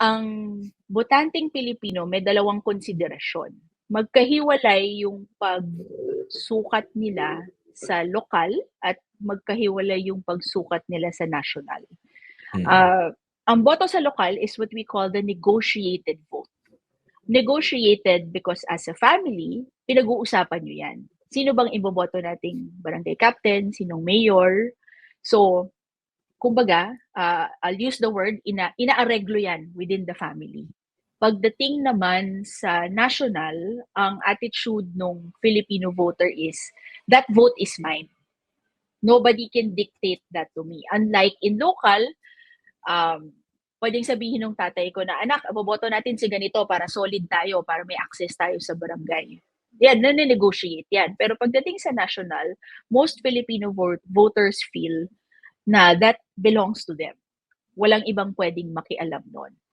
Ang botanteng Pilipino may dalawang konsiderasyon. Magkahiwalay yung pagsukat nila sa lokal at magkahiwalay yung pagsukat nila sa national. Mm. Ah, ang boto sa lokal is what we call the negotiated vote. Negotiated because as a family, pinag-uusapan nyo yan. Sino bang iboboto nating barangay captain, sinong mayor. So, kumbaga, ah, I'll use the word, ina inaareglo yan within the family. Pagdating naman sa national, ang attitude ng Filipino voter is, that vote is mine. Nobody can dictate that to me. Unlike in local, um, pwedeng sabihin ng tatay ko na, anak, boboto natin si ganito para solid tayo, para may access tayo sa barangay. Yan, nane-negotiate yan. Pero pagdating sa national, most Filipino vote, voters feel na that belongs to them. Walang ibang pwedeng makialam nun.